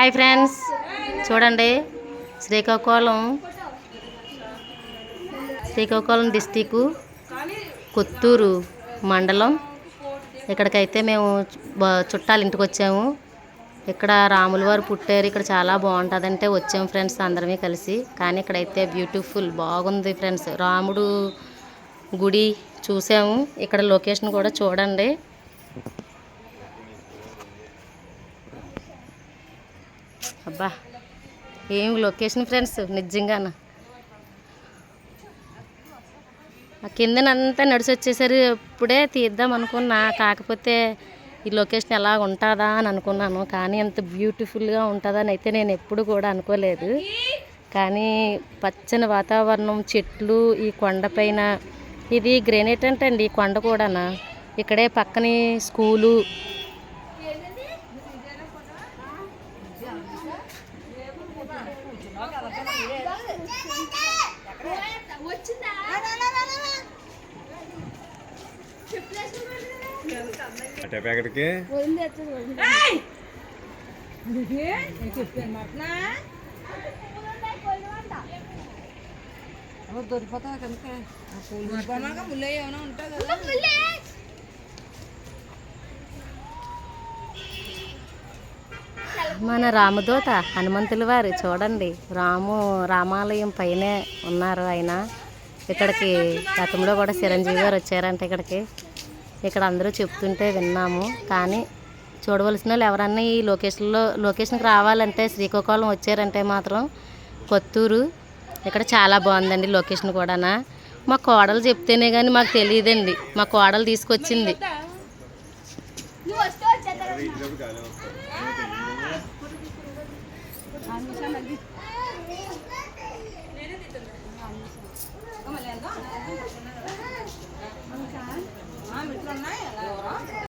Hi friends. చూడండి Srikakulam Srikakulam district Kotturu మండలం. ఇక్కడికైతే మేము చుట్టాలు ఇంటికి వచ్చాము. ఇక్కడ రాముల వారు పుట్టారు. ఇక్కడ చాలా బాగుంటుందంటే వచ్చాము ఫ్రెండ్స్ అందరమే కలిసి. కానీ ఇక్కడైతే బ్యూటిఫుల్ బాగుంది ఫ్రెండ్స్. రాముడు గుడి చూసాము. ఇక్కడ లొకేషన్ కూడా చూడండి. అబ్బా ఏం లొకేషన్ ఫ్రెండ్స్ నిజంగాన? ఆ కిందనంతా నడిచి వచ్చేసరి ఇప్పుడే తీద్దాం అనుకున్నా కాకపోతే ఈ లొకేషన్ ఎలా ఉంటుందా అని అనుకున్నాను. కానీ అంత బ్యూటిఫుల్గా ఉంటుందని అయితే నేను ఎప్పుడు కూడా అనుకోలేదు. కానీ పచ్చని వాతావరణం చెట్లు ఈ కొండపైన ఇది గ్రెనేట్ అంటండి ఈ కొండ కూడానా? ఇక్కడే పక్కనే స్కూలు అటే ప్యాకెట్కి. మన రామదూత హనుమంతుల వారు చూడండి. రాము రామాలయం పైనే ఉన్నారు ఆయన. ఇక్కడికి గతంలో కూడా చిరంజీవి గారు వచ్చారంట ఇక్కడికి. ఇక్కడ అందరూ చెప్తుంటే విన్నాము. కానీ చూడవలసిన వాళ్ళు ఎవరన్నా ఈ లొకేషన్లో లొకేషన్కి రావాలంటే శ్రీకాకుళం వచ్చారంటే మాత్రం కొత్తూరు. ఇక్కడ చాలా బాగుందండి లొకేషన్ కూడానా. మా కోడలు చెప్తేనే కానీ మాకు తెలియదండి. మా కోడలు తీసుకొచ్చింది.